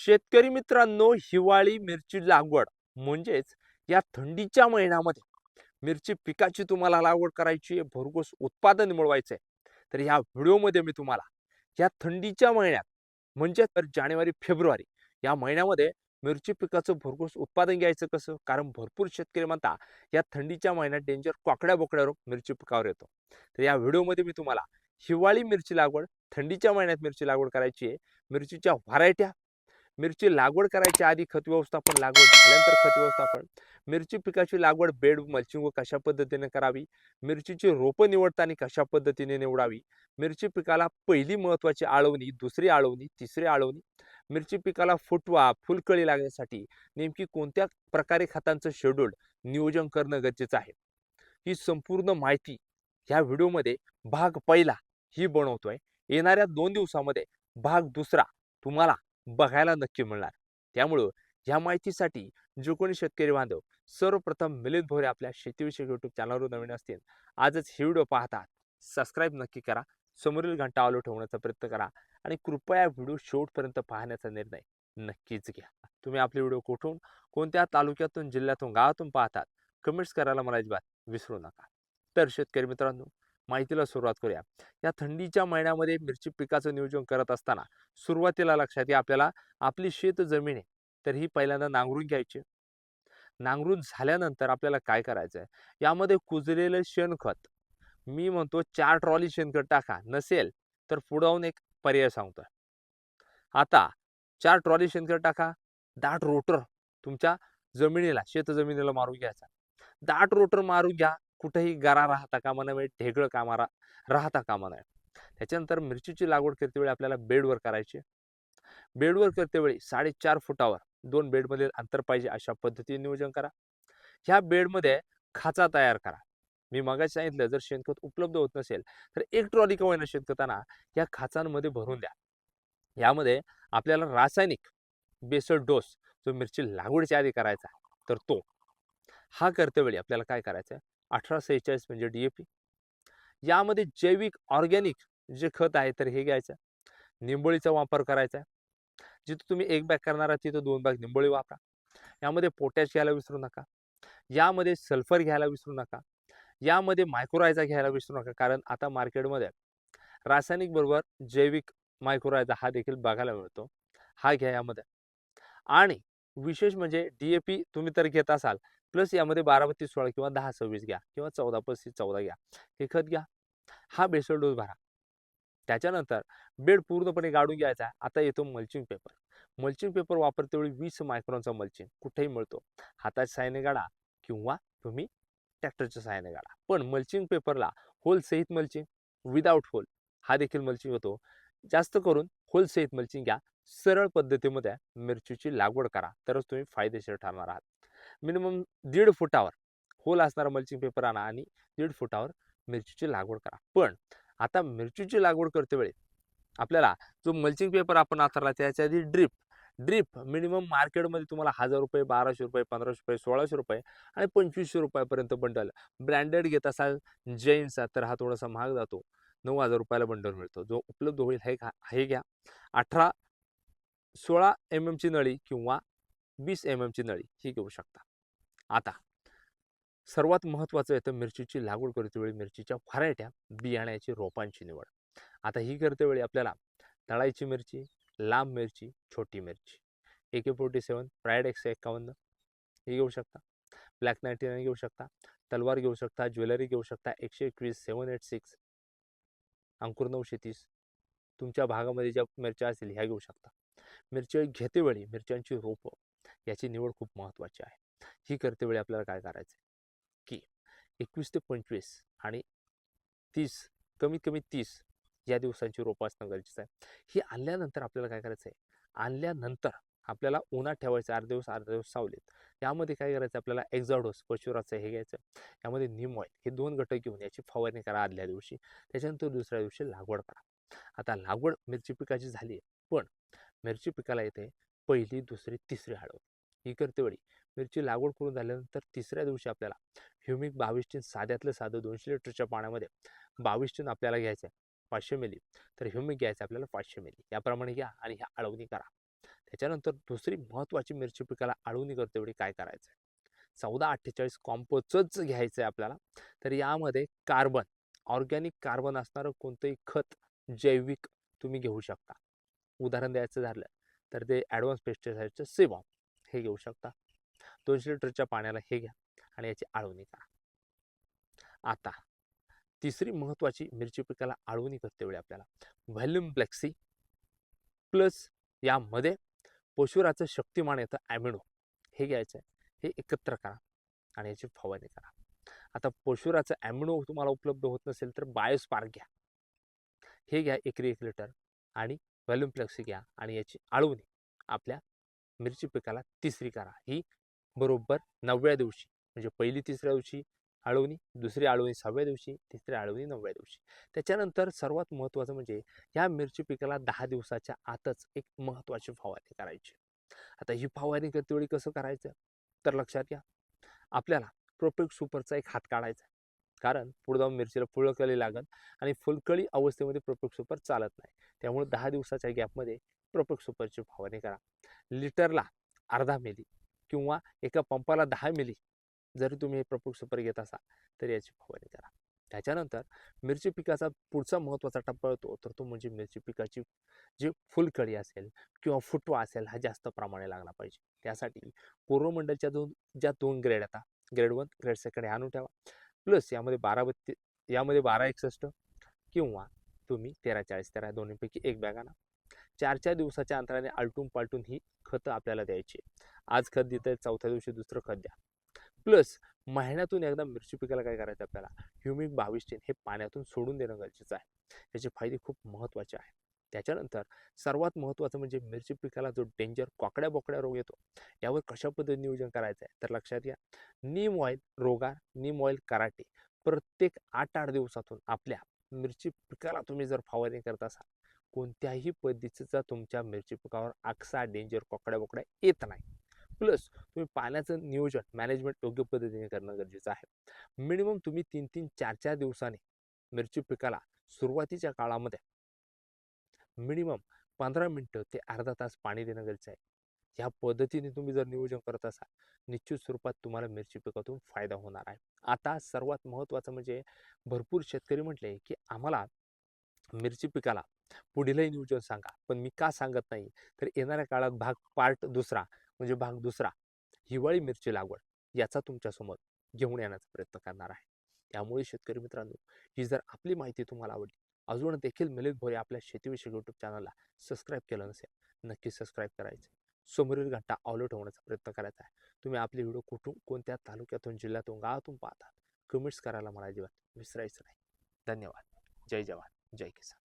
शेतकरी मित्रांनो हिवाळी मिरची लागवड म्हणजेच या थंडीच्या महिन्यामध्ये मिरची पिकाची तुम्हाला लागवड करायची आहे भरघोस उत्पादन मिळवायचं आहे तर ह्या व्हिडिओमध्ये मी तुम्हाला या थंडीच्या महिन्यात म्हणजे तर जानेवारी फेब्रुवारी या महिन्यामध्ये मिरची पिकाचं भरघोस उत्पादन घ्यायचं कसं? कारण भरपूर शेतकरी म्हणता या थंडीच्या महिन्यात डेंजर कोकड्या बोकड्या रोग मिरची पिकावर येतो. तर या व्हिडिओमध्ये मी तुम्हाला हिवाळी मिरची लागवड थंडीच्या महिन्यात मिरची लागवड करायची आहे. मिरचीच्या व्हरायट्या मिरची लागवड करायच्या आधी खत व्यवस्थापन लागवड झाल्यानंतर खत व्यवस्थापन. मिरची पिकाची लागवड बेड मल्चिंग व कशा पद्धतीने करावी? मिरचीची रोपं निवडताना कशा पद्धतीने निवडावी? मिरची पिकाला पहिली महत्वाची आळवणी दुसरी आळवणी तिसरी आळवणी. मिरची पिकाला फुटवा फुलकळी लागण्यासाठी नेमकी कोणत्या प्रकारे खतांचं शेड्यूल नियोजन करणं गरजेचं आहे? ही संपूर्ण माहिती ह्या व्हिडिओमध्ये भाग पहिला ही बनवतोय. येणाऱ्या दोन दिवसामध्ये भाग दुसरा तुम्हाला बघायला नक्की मिळणार. त्यामुळं ह्या माहितीसाठी जो कोणी शेतकरी बांधव सर्वप्रथम मिलिंद भोरे आपल्या शेतीविषयक युट्यूब चॅनलवर नवीन असतील. आजच हे व्हिडिओ पाहतात. सबस्क्राईब नक्की करा. समोरील घंटा आलो ठेवण्याचा प्रयत्न करा आणि कृपया व्हिडिओ शेवटपर्यंत पाहण्याचा निर्णय नक्कीच घ्या. तुम्ही आपले व्हिडिओ कुठून कोणत्या तालुक्यातून जिल्ह्यातून गावातून पाहतात कमेंट्स करायला मला अजिबात विसरू नका. तर शेतकरी मित्रांनो माहितीला सुरुवात करूया. या थंडीच्या महिन्यामध्ये मिरची पिकाचं नियोजन करत असताना सुरुवातीला लक्षात घ्या आपल्याला आपली शेत जमीन आहे तर ही पहिल्यांदा नांगरून घ्यायची. नांगरून झाल्यानंतर आपल्याला काय करायचं आहे यामध्ये कुजलेलं शेणखत मी म्हणतो चार ट्रॉली शेणखत टाका नसेल तर पुढावून एक पर्याय सांगतोय. आता चार ट्रॉली शेणखत टाका दाट रोटर तुमच्या जमिनीला शेत जमिनीला मारून घ्यायचा. दाट रोटर मारून घ्या कुठेही गारा राहता कामा नये ढेगळं कामा रा राहता कामा नये. त्याच्यानंतर मिरचीची लागवड करतेवेळी आपल्याला बेडवर करायची. बेडवर करतेवेळी साडेचार फुटावर दोन बेडमध्ये अंतर पाहिजे अशा पद्धतीने नियोजन करा. ह्या बेडमध्ये खाचा तयार करा. मी मगाशी सांगितलं जर शेणखत उपलब्ध होत नसेल तर एक ट्रॉली का होईना शेणखताना या खाचांमध्ये भरून द्या. यामध्ये आपल्याला रासायनिक बेसल डोस जो मिरची लागवडीच्या आधी करायचा तर तो. हा करतेवेळी आपल्याला काय करायचं अठरा सेहेचाळीस म्हणजे डी ए पी यामध्ये जैविक ऑर्गॅनिक जे खत आहे तर हे घ्यायचं. निंबोळीचा वापर करायचा. आहे जिथं तुम्ही एक बॅग करणार आहात तिथं दोन बॅग निंबोळी वापरा. यामध्ये पोटॅश घ्यायला विसरू नका. यामध्ये सल्फर घ्यायला विसरू नका. यामध्ये मायक्रोरायझा घ्यायला विसरू नका कारण आता मार्केटमध्ये रासायनिक बरोबर जैविक मायक्रोरायझा हा देखील बघायला मिळतो. हा घ्या यामध्ये. आणि विशेष म्हणजे डीएपी तुम्ही तर घेत असाल प्लस यामध्ये बारा बत्तीस सोळा किंवा दहा सव्वीस घ्या किंवा चौदा पस्तीस चौदा घ्या हे खत घ्या. हा बेसल डोस भरा. त्याच्यानंतर बेड पूर्णपणे गाडून घ्यायचा. आहे आता येतो मल्चिंग पेपर मल्चिंग पेपर वापरते वेळी वीस मायक्रॉनचा मल्चिंग कुठेही मिळतो. हाताच्या साहाय्याने गाडा किंवा तुम्ही ट्रॅक्टरच्या साहाय्याने गाडा. पण मल्चिंग पेपरला होल सहित मल्चिंग विदाऊट होल हा देखील मल्चिंग होतो. जास्त करून होल सहित मल्चिंग घ्या. सरळ पद्धतीमध्ये मिरचीची लागवड करा. तरच तुम्ही फायदेशीर ठरणार आहात. मिनिमम दीड फुटावर होल असणारा मल्चिंग पेपर आणा आणि दीड फुटावर मिरचीची लागवड करा. पण आता मिरचीची लागवड करते वेळी आपल्याला जो मल्चिंग पेपर आपण आथरला त्याच्या आधी ड्रीप ड्रीप मिनिमम मार्केटमध्ये तुम्हाला हजार रुपये बाराशे रुपये पंधराशे रुपये सोळाशे रुपये आणि पंचवीसशे रुपयापर्यंत बंडल. ब्रँडेड घेत असाल जैनचा तर हा थोडासा महाग जातो. नऊ हजार रुपयाला बंडल मिळतो. जो उपलब्ध होईल हे घा हे घ्या. अठरा सोळा एम एमची नळी किंवा वीस एम एमची नळी ही घेऊ शकता. आता सर्वात महत्त्वाचं येतं मिरचीची लागवड करतेवेळी मिरचीच्या व्हरायट्या बियाण्याची रोपांची निवड. आता ही करतेवेळी आपल्याला तळायची मिरची लांब मिरची छोटी मिरची. ए के फोर्टी सेवन प्रायड एकशे एक्कावन्न ही घेऊ शकता. ब्लॅक नाईन्टी नाईन घेऊ शकता. तलवार घेऊ शकता ज्वेलरी घेऊ शकता एकशे एकवीस सेवन एट सिक्स अंकुर नऊशे तीस. तुमच्या भागामध्ये ज्या मिरच्या असतील ह्या घेऊ शकता. मिरची घेतेवेळी मिरच्यांची रोपं याची निवड खूप महत्त्वाची आहे. ही करतेवेळी आपल्याला काय करायचं की एकवीस ते पंचवीस आणि तीस कमीत कमी तीस या दिवसांची रोपं असणं गरजेचं आहे. ही आणल्यानंतर आपल्याला काय करायचं आहे आणल्यानंतर आपल्याला उन्हात ठेवायचं अर्ध दिवस अर्ध दिवस सावलीत. यामध्ये काय करायचं आपल्याला एक्झॉडोस पशुराचं हे घ्यायचं. यामध्ये निम ऑइल हे दोन घटक घेऊन याची फवारणी करा आदल्या दिवशी. त्याच्यानंतर दुसऱ्या दिवशी लागवड करा. आता लागवड मिरची पिकाची झाली आहे पण मिरची पिकाला येते पहिली दुसरी तिसरी हळव ही करते वेळी मिरची लागवड करून झाल्यानंतर तिसऱ्या दिवशी आपल्याला ह्युमिक बावीस टीन साध्यातलं साधं दोनशे लिटरच्या पाण्यामध्ये बावीस टीन आपल्याला घ्यायचं आहे पाचशे मिली. तर ह्युमिक घ्यायचं आपल्याला पाचशे मिली. याप्रमाणे घ्या आणि ह्या अळवणी करा. त्याच्यानंतर दुसरी महत्त्वाची मिरची पिकाला आळवणी करते वेळी काय करायचं आहे चौदा अठ्ठेचाळीस कॉम्पोचच घ्यायचं आहे आपल्याला. तर यामध्ये कार्बन ऑर्गॅनिक कार्बन असणारं कोणतंही खत जैविक तुम्ही घेऊ शकता. उदाहरण द्यायचं झालं तर ते ॲडव्हान्स पेस्टिसाईडचं सेवॉम हे घेऊ शकता. दोनशे लिटरच्या पाण्याला हे घ्या आणि याची आळवणी करा. आता तिसरी महत्त्वाची मिरची पिकाला आळवणी करते वेळी आपल्याला. व्हॅल्युम फ्लेक्सी प्लस यामध्ये पशुराचं शक्तिमान येतं ॲमिनो. हे घ्यायचं आहे. हे एकत्र करा आणि याची फवारणी करा. आता पशुराचं ॲमिनो तुम्हाला उपलब्ध होत नसेल तर बायोस्पार्क घ्या. हे घ्या एकरी एक लिटर आणि व्हॅल्यूम फ्लेक्सी घ्या आणि याची आळवणी आपल्या मिरची पिकाला तिसरी करा. ही बरोबर नवव्या दिवशी म्हणजे पहिली तिसऱ्या दिवशी आळवणी दुसरी आळवणी सहाव्या दिवशी तिसरी आळवणी नवव्या दिवशी. त्याच्यानंतर सर्वात महत्त्वाचं म्हणजे या मिरची पिकाला दहा दिवसाच्या आतच एक महत्त्वाची फवारणी करायची. आता ही फवारणी करतेवेळी कसं करायचं? तर लक्षात घ्या. आपल्याला प्रोपेक सुपरचा एक हात काढायचा कारण पुढे जाऊन मिरचीला फुलकळी लागत आणि फुलकळी अवस्थेमध्ये प्रोपेक्ट सुपर चालत नाही. त्यामुळे दहा दिवसाच्या गॅपमध्ये प्रोपेक्ट सुपरची फवारणी करा. लिटरला अर्धा मिली किंवा एका पंपाला दहा मिली जरी तुम्ही हे प्रोपेक्ट सुपर घेत असाल तर याची फवारणी करा. त्याच्यानंतर मिरची पिकाचा पुढचा महत्त्वाचा टप्पा येतो तर तो म्हणजे मिरची पिकाची जी फुलकळी असेल किंवा फुटवा असेल हा जास्त प्रमाणे लागला पाहिजे. त्यासाठी पूर्वमंडलच्या दोन ज्या दोन ग्रेड येतात ग्रेड वन ग्रेड सेकंड हे आणून ठेवा. प्लस यामध्ये बारा बत्ती यामध्ये बारा एकसष्ट किंवा तुम्ही तेरा चाळीस तेरा दोन्हीपैकी एक बॅग आणा चार चार दिवसाच्या अंतराने आलटून पालटून ही खतं आपल्याला द्यायची. आज खत देत चौथ्या दिवशी दुसरं खत द्या. प्लस महिन्यातून एकदा मिरची पिकाला काय करायचं आपल्याला? ह्युमिक बावीस टेन हे पाण्यातून सोडून देणं गरजेचं आहे. याचे फायदे खूप महत्त्वाचे आहेत. त्याच्यानंतर सर्वात महत्त्वाचं म्हणजे मिरची पिकाला जो डेंजर कोकड्या बोकड्या रोग येतो यावर कशा पद्धतीने नियोजन करायचं आहे तर लक्षात घ्या neem oil Rogor neem oil Karate प्रत्येक आठ आठ दिवसातून आपल्या मिरची पिकाला तुम्ही जर फवारणी करत असाल कोणत्याही पद्धतीचा तुमच्या मिरची पिकावर आकसा डेंजर कोकड्या बोकड्या येत नाही. प्लस तुम्ही पाण्याचं नियोजन मॅनेजमेंट योग्य पद्धतीने करणं गरजेचं आहे. मिनिमम तुम्ही तीन तीन चार चार दिवसांनी मिरची पिकाला सुरुवातीच्या काळामध्ये मिनिमम पंधरा मिनटं ते अर्धा तास पाणी देणं गरजेचं आहे. ह्या पद्धतीने तुम्ही जर नियोजन करत असाल निश्चित स्वरूपात तुम्हाला मिरची पिकातून फायदा होणार आहे. आता सर्वात महत्त्वाचं म्हणजे भरपूर शेतकरी म्हटले की आम्हाला मिरची पिकाला पुढीलही नियोजन सांगा. पण मी का सांगत नाही? तर येणाऱ्या काळात भाग पार्ट दुसरा म्हणजे भाग दुसरा हिवाळी मिरची लागवड याचा तुमच्यासमोर घेऊन येण्याचा प्रयत्न करणार आहे. त्यामुळे शेतकरी मित्रांनो ही जर आपली माहिती तुम्हाला आवडली अजून देखील मिलिंद भोरे आपल्या शेतीविषयी यूट्यूब चॅनलला सबस्क्राईब केलं नसेल नक्की सबस्क्राईब करायचं. समोरील घंटा ऑलो ठेवण्याचा प्रयत्न करायचा आहे. तुम्ही आपले व्हिडिओ कुठून कोणत्या तालुक्यातून जिल्ह्यातून गावातून पाहतात कमेंट्स करायला मला अजिबात विसरायचं नाही. धन्यवाद. जय जवान. जय किसान.